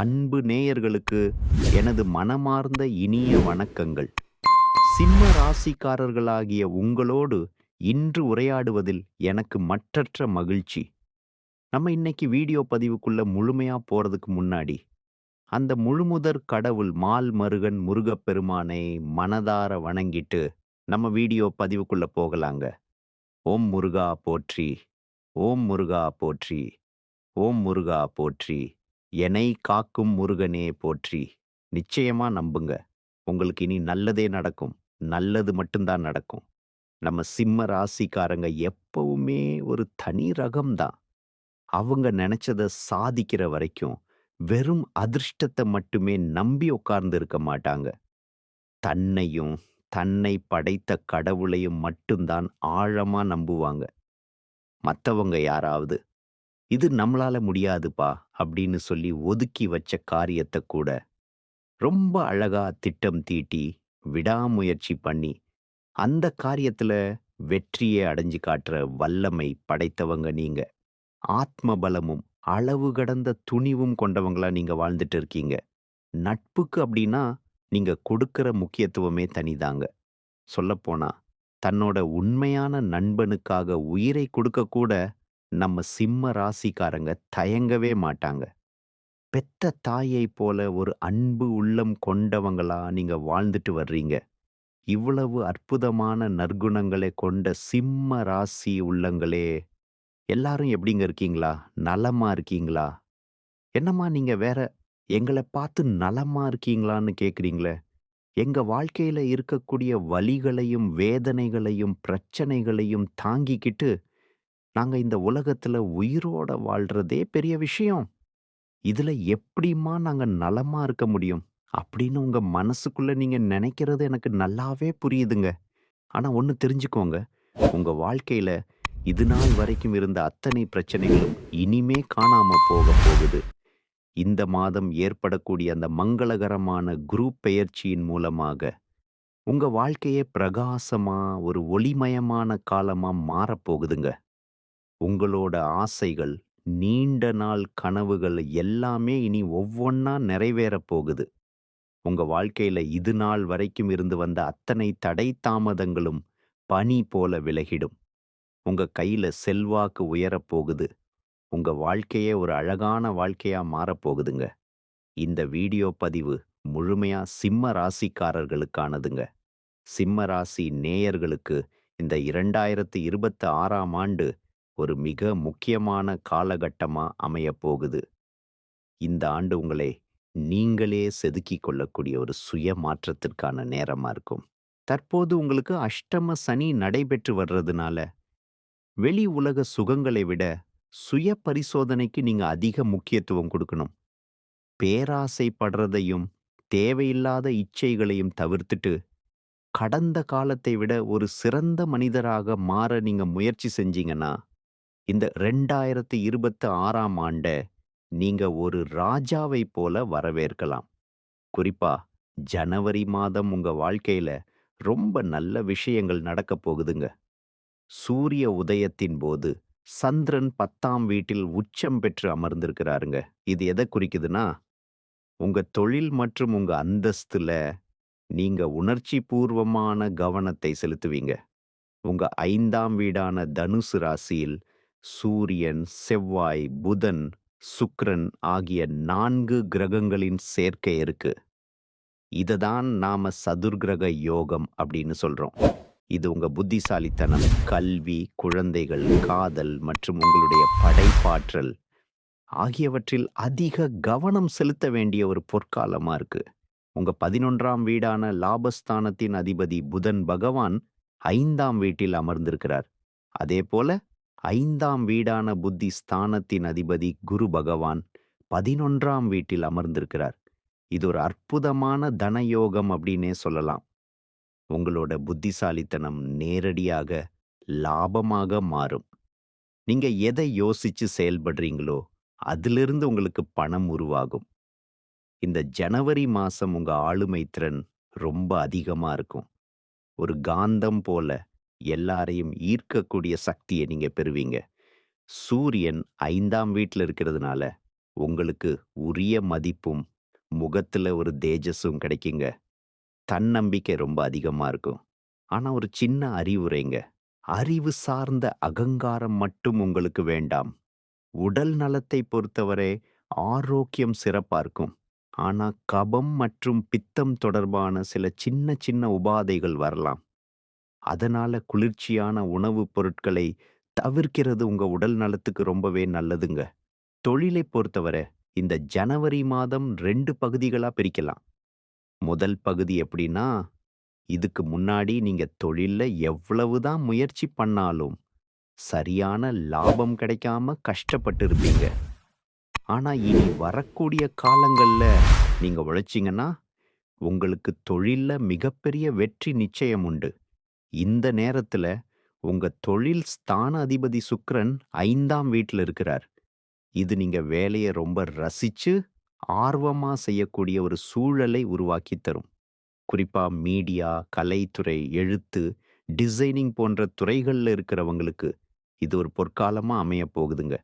அன்பு நேயர்களுக்கு எனது மனமார்ந்த இனிய வணக்கங்கள். சிம்ம ராசிக்காரர்களாகிய உங்களோடு இன்று உரையாடுவதில் எனக்கு மற்றற்ற மகிழ்ச்சி. நம்ம இன்னைக்கு வீடியோ பதிவுக்குள்ள முழுமையா போறதுக்கு முன்னாடி அந்த முழுமுதற் கடவுள் மால் மருகன் முருகப்பெருமானை மனதார வணங்கிட்டு நம்ம வீடியோ பதிவுக்குள்ள போகலாங்க. ஓம் முருகா போற்றி ஓம் முருகா போற்றி ஓம் முருகா போற்றி. என்னை காக்கும் முருகனே போற்றி. நிச்சயமா நம்புங்க. உங்களுக்கு இனி நல்லதே நடக்கும். நல்லது மட்டும்தான் நடக்கும். நம்ம சிம்ம ராசிக்காரங்க எப்பவுமே ஒரு தனி ரகம்தான். அவங்க நினைச்சத சாதிக்கிற வரைக்கும் வெறும் அதிர்ஷ்டத்தை மட்டுமே நம்பி உட்கார்ந்து இருக்க மாட்டாங்க. தன்னையும் தன்னை படைத்த கடவுளையும் மட்டும்தான் ஆழமா நம்புவாங்க. மத்தவங்க யாராவது இது நம்மளால முடியாதுப்பா அப்படின்னு சொல்லி ஒதுக்கி வச்ச காரியத்தை கூட ரொம்ப அழகா திட்டம் தீட்டி விடாமுயற்சி பண்ணி அந்த காரியத்துல வெற்றியை அடைஞ்சு காட்டுற வல்லமை படைத்தவங்க நீங்க. ஆத்ம பலமும் அளவு கடந்த துணிவும் கொண்டவங்களா நீங்க வாழ்ந்துட்டு இருக்கீங்க. நட்புக்கு அப்படின்னா நீங்க கொடுக்கிற முக்கியத்துவமே தனிதாங்க. சொல்லப்போனா தன்னோட உண்மையான நண்பனுக்காக உயிரை கொடுக்க கூட நம்ம சிம்ம ராசிக்காரங்க தயங்கவே மாட்டாங்க. பெத்த தாயை போல ஒரு அன்பு உள்ளம் கொண்டவங்களா நீங்க வாழ்ந்துட்டு வர்றீங்க. இவ்வளவு அற்புதமான நற்குணங்களை கொண்ட சிம்ம ராசி உள்ளங்களே எல்லாரும் எப்படிங்க இருக்கீங்களா? நலமா இருக்கீங்களா? என்னம்மா நீங்க வேற எங்களை பார்த்து நலமா இருக்கீங்களான்னு கேக்குறீங்களே? எங்க வாழ்க்கையில இருக்கக்கூடிய வலிகளையும் வேதனைகளையும் பிரச்சனைகளையும் தாங்கிக்கிட்டு நாங்கள் இந்த உலகத்தில் உயிரோட வாழ்றதே பெரிய விஷயம். இதில் எப்படிம்மா நாங்கள் நலமாக இருக்க முடியும்? அப்படின்னு உங்கள் மனசுக்குள்ளே நீங்கள் நினைக்கிறது எனக்கு நல்லாவே புரியுதுங்க. ஆனால் ஒன்று தெரிஞ்சுக்கோங்க. உங்கள் வாழ்க்கையில் இது நாள் வரைக்கும் இருந்த அத்தனை பிரச்சனைகளும் இனிமே காணாமல் போக போகுது. இந்த மாதம் ஏற்படக்கூடிய அந்த மங்களகரமான குரூப் பெயர்ச்சியின் மூலமாக உங்கள் வாழ்க்கையே பிரகாசமாக ஒரு ஒளிமயமான காலமாக மாறப்போகுதுங்க. உங்களோட ஆசைகள் நீண்ட நாள் கனவுகள் எல்லாமே இனி ஒவ்வொன்னா நிறைவேறப் போகுது. உங்க வாழ்க்கையில இது நாள் வரைக்கும் இருந்து வந்த அத்தனை தடை தாமதங்களும் பனி போல விலகிடும். உங்க கையில செல்வாக்கு உயரப் போகுது. உங்க வாழ்க்கையே ஒரு அழகான வாழ்க்கையா மாறப்போகுதுங்க இந்த வீடியோ பதிவு முழுமையா சிம்ம ராசிக்காரர்களுக்கானதுங்க. சிம்ம ராசி நேயர்களுக்கு இந்த இரண்டாயிரத்து இருபத்தி ஆறாம் ஆண்டு ஒரு மிக முக்கியமான காலகட்டமா அமையப் போகுது இந்த ஆண்டு உங்களை நீங்களே செதுக்கிக் கொள்ளக்கூடிய ஒரு சுய மாற்றத்திற்கான நேரமா இருக்கும். தற்போது உங்களுக்கு அஷ்டம சனி நடைபெற்று வர்றதுனால வெளி உலக சுகங்களை விட சுய பரிசோதனைக்கு நீங்க அதிக முக்கியத்துவம் கொடுக்கணும். பேராசைப்படுறதையும் தேவையில்லாத இச்சைகளையும் தவிர்த்துட்டு கடந்த காலத்தை விட ஒரு சிறந்த மனிதராக மாற நீங்க முயற்சி செஞ்சீங்கன்னா இந்த ரெண்டாயிரத்தி இருபத்தி ஆறாம் ஆண்ட நீங்க ஒரு ராஜாவை போல வரவேற்கலாம். குறிப்பா ஜனவரி மாதம் உங்க வாழ்க்கையில ரொம்ப நல்ல விஷயங்கள் நடக்க போகுதுங்க. சூரிய உதயத்தின் போது சந்திரன் பத்தாம் வீட்டில் உச்சம் பெற்று அமர்ந்திருக்கிறாருங்க. இது எதை குறிக்குதுன்னா உங்க தொழில் மற்றும் உங்க அந்தஸ்துல நீங்க உணர்ச்சி பூர்வமான கவனத்தை செலுத்துவீங்க. உங்க ஐந்தாம் வீடான தனுசு ராசியில் சூரியன் செவ்வாய் புதன் சுக்ரன் ஆகிய நான்கு கிரகங்களின் சேர்க்கை இருக்கு. இததான் நாம சதுர்கிரக யோகம் அப்படின்னு சொல்றோம். இது உங்க புத்திசாலித்தனம் கல்வி குழந்தைகள் காதல் மற்றும் உங்களுடைய படைப்பாற்றல் ஆகியவற்றில் அதிக கவனம் செலுத்த வேண்டிய ஒரு பொற்காலமா இருக்கு. உங்க பதினொன்றாம் வீடான லாபஸ்தானத்தின் அதிபதி புதன் பகவான் ஐந்தாம் வீட்டில் அமர்ந்திருக்கிறார். அதே போல ஐந்தாம் வீடான புத்தி ஸ்தானத்தின் அதிபதி குரு பகவான் பதினொன்றாம் வீட்டில் அமர்ந்திருக்கிறார். இது ஒரு அற்புதமான தனயோகம் அப்படின்னே சொல்லலாம். உங்களோட புத்திசாலித்தனம் நேரடியாக லாபமாக மாறும். நீங்க எதை யோசிச்சு செயல்படுறீங்களோ அதிலிருந்து உங்களுக்கு பணம் உருவாகும். இந்த ஜனவரி மாசம் உங்க ஆளுமை திறன் ரொம்ப அதிகமா இருக்கும். ஒரு காந்தம் போல எல்லாரையும் ஈர்க்கக்கூடிய சக்தியை நீங்க பெறுவீங்க சூரியன் ஐந்தாம் வீட்டில் இருக்கிறதுனால உங்களுக்கு உரிய மதிப்பும், முகத்துல ஒரு தேஜஸும் கிடைக்குங்க. தன்னம்பிக்கை ரொம்ப அதிகமா இருக்கும். ஆனா ஒரு சின்ன அறிவுரைங்க. அறிவு சார்ந்த அகங்காரம் மட்டும் உங்களுக்கு வேண்டாம். உடல் நலத்தை பொறுத்தவரை ஆரோக்கியம் சிறப்பா இருக்கும். ஆனா கபம் மற்றும் பித்தம் தொடர்பான சில சின்ன சின்ன உபாதைகள் வரலாம். அதனால குளிர்ச்சியான உணவுப் பொருட்களை தவிர்க்கிறது உங்க உடல் நலத்துக்கு ரொம்பவே நல்லதுங்க. தொழிலை பொறுத்தவரை இந்த ஜனவரி மாதம் ரெண்டு பகுதிகளா பிரிக்கலாம். முதல் பகுதி எப்படின்னா, இதுக்கு முன்னாடி நீங்க தொழில்ல எவ்வளவுதான் முயற்சி பண்ணாலும், சரியான லாபம் கிடைக்காம கஷ்டப்பட்டு இருப்பீங்க. ஆனா இனி வரக்கூடிய காலங்கள்ல நீங்க உழைச்சிங்கன்னா உங்களுக்கு தொழிலில் மிகப்பெரிய வெற்றி நிச்சயம் உண்டு. இந்த நேரத்துல உங்க தொழில் ஸ்தான அதிபதி சுக்ரன் ஐந்தாம் வீட்டில் இருக்கிறார். இது நீங்க வேலைய ரொம்ப ரசிச்சு, ஆர்வமா செய்யக்கூடிய ஒரு சூழலை உருவாக்கித் தரும். குறிப்பா மீடியா, கலைத்துறை, எழுத்து, டிசைனிங் போன்ற துறைகள்ல இருக்கிறவங்களுக்கு இது ஒரு பொற்காலமா அமைய போகுதுங்க.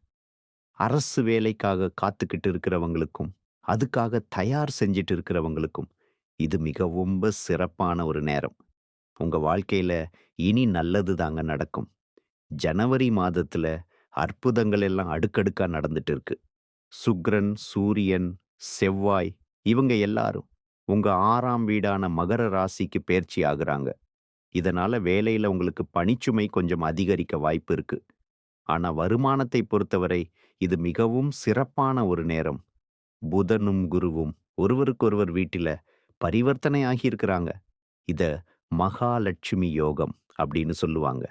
அரசு வேலைக்காக காத்துக்கிட்டு இருக்கிறவங்களுக்கும், அதுக்காக தயார் செஞ்சிட்டு இருக்கிறவங்களுக்கும் இது மிகவும் சிறப்பான ஒரு நேரம். உங்க வாழ்க்கையில இனி நல்லது தாங்க நடக்கும். ஜனவரி மாதத்துல அற்புதங்கள் எல்லாம் அடுக்கடுக்கா நடந்துட்டு இருக்கு. சுக்ரன் சூரியன், செவ்வாய் இவங்க எல்லாரும் உங்க ஆறாம் வீடான மகர ராசிக்கு பயிற்சி ஆகுறாங்க. இதனால வேலையில உங்களுக்கு பணிச்சுமை கொஞ்சம் அதிகரிக்க வாய்ப்பு இருக்கு. ஆனா வருமானத்தை பொறுத்தவரை இது மிகவும் சிறப்பான ஒரு நேரம். புதனும், குருவும் ஒருவருக்கொருவர் வீட்டில் பரிவர்த்தனை ஆகியிருக்கிறாங்க. இத மகாலட்சுமி யோகம் அப்படின்னு சொல்லுவாங்க.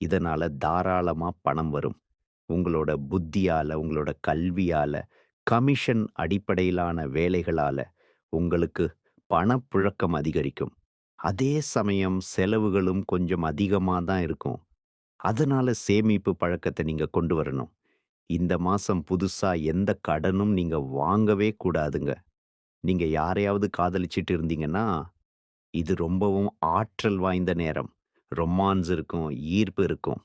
இதனால தாராளமா பணம் வரும். உங்களோட புத்தியால, உங்களோட கல்வியால, கமிஷன் அடிப்படையிலான வேலைகளால உங்களுக்கு பணப்புழக்கம் அதிகரிக்கும். அதே சமயம் செலவுகளும் கொஞ்சம் அதிகமா தான் இருக்கும். அதனால சேமிப்பு பழக்கத்தை நீங்க கொண்டு வரணும். இந்த மாசம் புதுசா எந்த கடனும் நீங்க வாங்கவே கூடாதுங்க. நீங்க யாரையாவது காதலிச்சிட்டு இருந்தீங்கன்னா, இது ரொம்பவும் ஆற்றல் வாய்ந்த நேரம். ரொமான்ஸ் இருக்கும், ஈர்ப்பு இருக்கும்.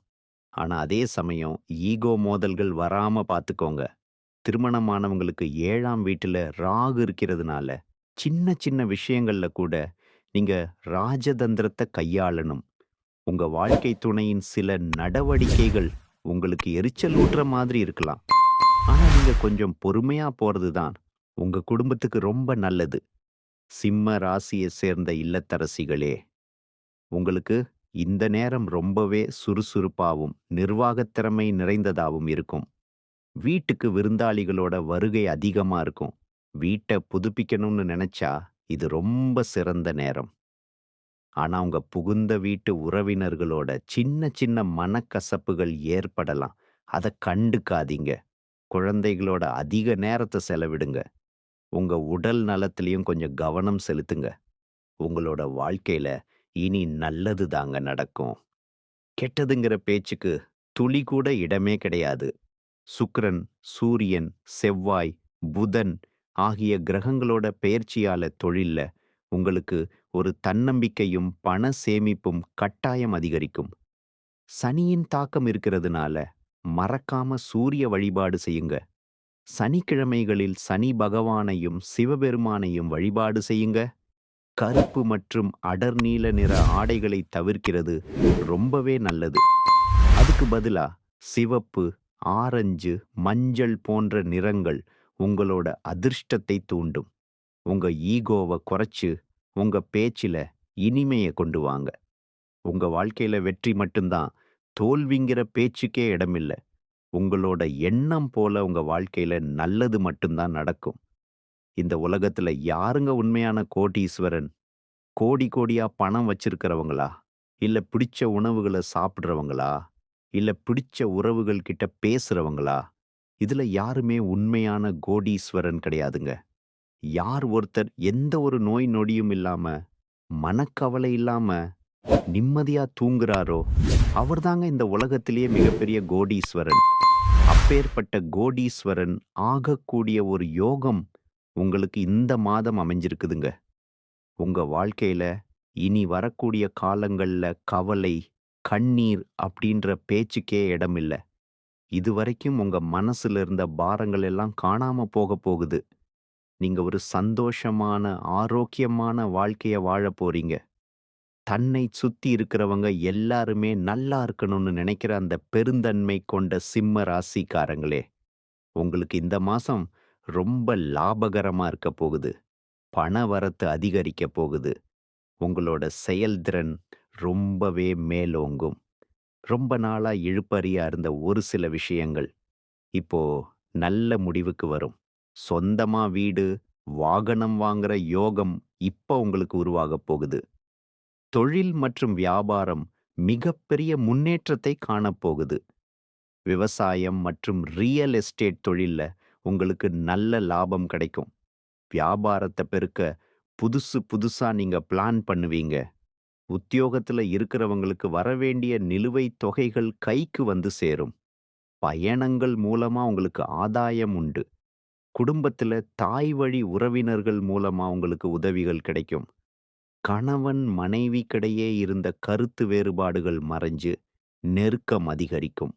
ஆனா அதே சமயம் ஈகோ மோதல்கள் வராம பார்த்துக்கோங்க. திருமணமானவங்களுக்கு ஏழாம் வீட்டுல ராகு இருக்கிறதுனால, சின்ன சின்ன விஷயங்கள்ல கூட நீங்க ராஜதந்திரத்த கையாளணும். உங்க வாழ்க்கை துணையின் சில நடவடிக்கைகள் உங்களுக்கு எரிச்சல் ஊட்டுற மாதிரி இருக்கலாம். ஆனா நீங்க கொஞ்சம் பொறுமையா போறது தான் உங்க குடும்பத்துக்கு ரொம்ப நல்லது. சிம்ம ராசியை சேர்ந்த இல்லத்தரசிகளே, உங்களுக்கு இந்த நேரம் ரொம்பவே சுறுசுறுப்பாவும், நிர்வாகத் திறமை நிறைந்ததாவும் இருக்கும். வீட்டுக்கு விருந்தாளிகளோட வருகை அதிகமா இருக்கும். வீட்ட புதுப்பிக்கணும்னு நினைச்சா இது ரொம்ப சிறந்த நேரம். ஆனா அவங்க புகுந்த வீட்டு உறவினர்களோட சின்ன சின்ன மனக்கசப்புகள் ஏற்படலாம். அதை கண்டுக்காதீங்க. குழந்தைகளோட அதிக நேரத்த செலவிடுங்க. உங்க உடல் நலத்திலயும் கொஞ்சம் கவனம் செலுத்துங்க. உங்களோட வாழ்க்கையில இனி நல்லது தாங்க நடக்கும். கெட்டதுங்கிற பேச்சுக்கு துளி கூட இடமே கிடையாது. சுக்ரன் சூரியன், செவ்வாய், புதன் ஆகிய கிரகங்களோட பெயர்ச்சியால தொழில்ல உங்களுக்கு ஒரு தன்னம்பிக்கையும், பண சேமிப்பும் கட்டாயம் அதிகரிக்கும். சனியின் தாக்கம் இருக்கிறதுனால மறக்காம சூரிய வழிபாடு செய்யுங்க. சனிக்கிழமைகளில் சனி பகவானையும், சிவபெருமானையும் வழிபாடு செய்யுங்க. கருப்பு மற்றும் அடர் நீல நிற ஆடைகளை தவிர்க்கிறது ரொம்பவே நல்லது. அதுக்கு பதிலா சிவப்பு, ஆரஞ்சு, மஞ்சள் போன்ற நிறங்கள் உங்களோட அதிர்ஷ்டத்தை தூண்டும். உங்க ஈகோவ குறைச்சு உங்க பேச்சில இனிமையை கொண்டு வாங்க. உங்க வாழ்க்கையில வெற்றி மட்டும்தான். தோல்விங்கிற பேச்சுக்கே இடமில்ல. உங்களோட எண்ணம் போல உங்க வாழ்க்கையில நல்லது மட்டும்தான் நடக்கும். இந்த உலகத்துல யாருங்க உண்மையான கோடீஸ்வரன்? கோடி கோடியா பணம் வச்சிருக்கிறவங்களா? இல்ல பிடிச்ச உணவுகள சாப்பிடுறவங்களா? இல்ல பிடிச்ச உறவுகள் கிட்ட பேசுறவங்களா? இதுல யாருமே உண்மையான கோடீஸ்வரன் கிடையாதுங்க. யார் ஒருத்தர் எந்த ஒரு நோய் நொடியும் இல்லாம, மனக்கவலை இல்லாம, நிம்மதியா தூங்குறாரோ, அவர்தாங்க இந்த உலகத்திலேயே மிகப்பெரிய கோடீஸ்வரன். அப்பேற்பட்ட கோடீஸ்வரன் ஆகக்கூடிய ஒரு யோகம் உங்களுக்கு இந்த மாதம் அமைஞ்சிருக்குதுங்க. உங்க வாழ்க்கையில இனி வரக்கூடிய காலங்கள்ல கவலை, கண்ணீர் அப்படின்ற பேச்சுக்கே இடமில்ல. இதுவரைக்கும் உங்க மனசுல இருந்த பாரங்கள் எல்லாம் காணாம போக போகுது. நீங்க ஒரு சந்தோஷமான, ஆரோக்கியமான வாழ்க்கைய வாழ போறீங்க. தன்னை சுத்தி இருக்கிறவங்க எல்லாருமே நல்லா இருக்கணும்னு நினைக்கிற அந்த பெருந்தன்மை கொண்ட சிம்ம ராசிக்காரங்களே, உங்களுக்கு இந்த மாசம் ரொம்ப லாபகரமா இருக்க போகுது. பண வரத்து அதிகரிக்க போகுது. உங்களோட செயல்திறன் ரொம்பவே மேலோங்கும். ரொம்ப நாளா இழுப்பறியா இருந்த ஒரு சில விஷயங்கள் இப்போ நல்ல முடிவுக்கு வரும். சொந்தமா வீடு, வாகனம் வாங்குற யோகம் இப்ப உங்களுக்கு உருவாகப் போகுது. தொழில் மற்றும் வியாபாரம் மிகப்பெரிய முன்னேற்றத்தை காணப்போகுது. விவசாயம் மற்றும் ரியல் எஸ்டேட் தொழில்ல உங்களுக்கு நல்ல லாபம் கிடைக்கும். வியாபாரத்தை பெருக்க புதுசு புதுசா நீங்க பிளான் பண்ணுவீங்க. உத்தியோகத்துல இருக்கிறவங்களுக்கு வரவேண்டிய நிலுவைத் தொகைகள் கைக்கு வந்து சேரும். பயணங்கள் மூலமா உங்களுக்கு ஆதாயம் உண்டு. குடும்பத்துல தாய் வழி உறவினர்கள் மூலமா உங்களுக்கு உதவிகள் கிடைக்கும். கணவன் மனைவிக்கிடையே இருந்த கருத்து வேறுபாடுகள் மறைஞ்சு நெருக்கம் அதிகரிக்கும்.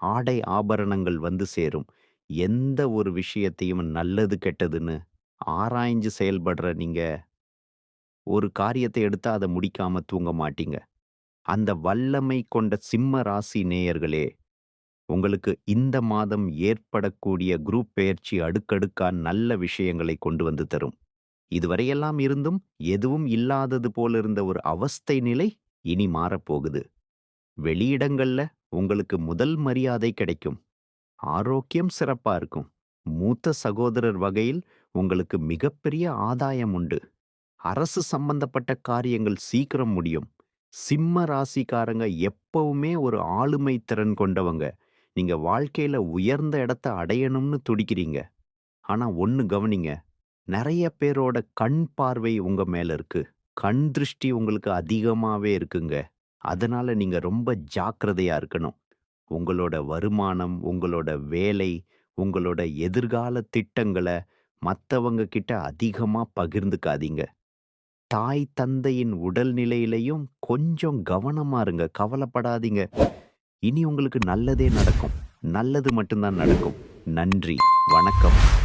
ஆடை ஆபரணங்கள் வந்து சேரும். எந்த ஒரு விஷயத்தையும் நல்லது கெட்டதுன்னு ஆராய்ஞ்சு செயல்படுற நீங்க ஒரு காரியத்தை எடுத்தா அத முடிக்காம தூங்க மாட்டீங்க. அந்த வல்லமை கொண்ட சிம்ம ராசி நேயர்களே, உங்களுக்கு இந்த மாதம் ஏற்படக்கூடிய குரூப் பெயர்ச்சி அடுக்கடுக்கா நல்ல விஷயங்களை கொண்டு வந்து தரும். இதுவரையெல்லாம் இருந்தும் எதுவும் இல்லாதது போல இருந்த ஒரு அவஸ்தை நிலை இனி மாறப்போகுது. வெளியிடங்கள்ல உங்களுக்கு முதல் மரியாதை கிடைக்கும். ஆரோக்கியம் சிறப்பா இருக்கும். மூத்த சகோதரர் வகையில் உங்களுக்கு மிகப்பெரிய ஆதாயம் உண்டு. அரசு சம்பந்தப்பட்ட காரியங்கள் சீக்கிரம் முடியும். சிம்ம ராசிக்காரங்க எப்பவுமே ஒரு ஆளுமை திறன் கொண்டவங்க. நீங்க வாழ்க்கையில உயர்ந்த இடத்த அடையணும்னு துடிக்கிறீங்க. ஆனா ஒன்னு கவனிங்க. நிறைய பேரோட கண் பார்வை உங்க மேல இருக்கு. கண் திருஷ்டி உங்களுக்கு அதிகமாவே இருக்குங்க. அதனால நீங்க ரொம்ப ஜாக்கிரதையா இருக்கணும். உங்களோட வருமானம், உங்களோட வேலை, உங்களோட எதிர்கால திட்டங்கள மத்தவங்க கிட்ட அதிகமா பகிர்ந்துக்காதீங்க. தாய், தந்தையின் உடல்நிலையிலயும் கொஞ்சம் கவனமா இருங்க. கவலைப்படாதீங்க. இனி உங்களுக்கு நல்லதே நடக்கும். நல்லது மட்டும் தான் நடக்கும். நன்றி. வணக்கம்.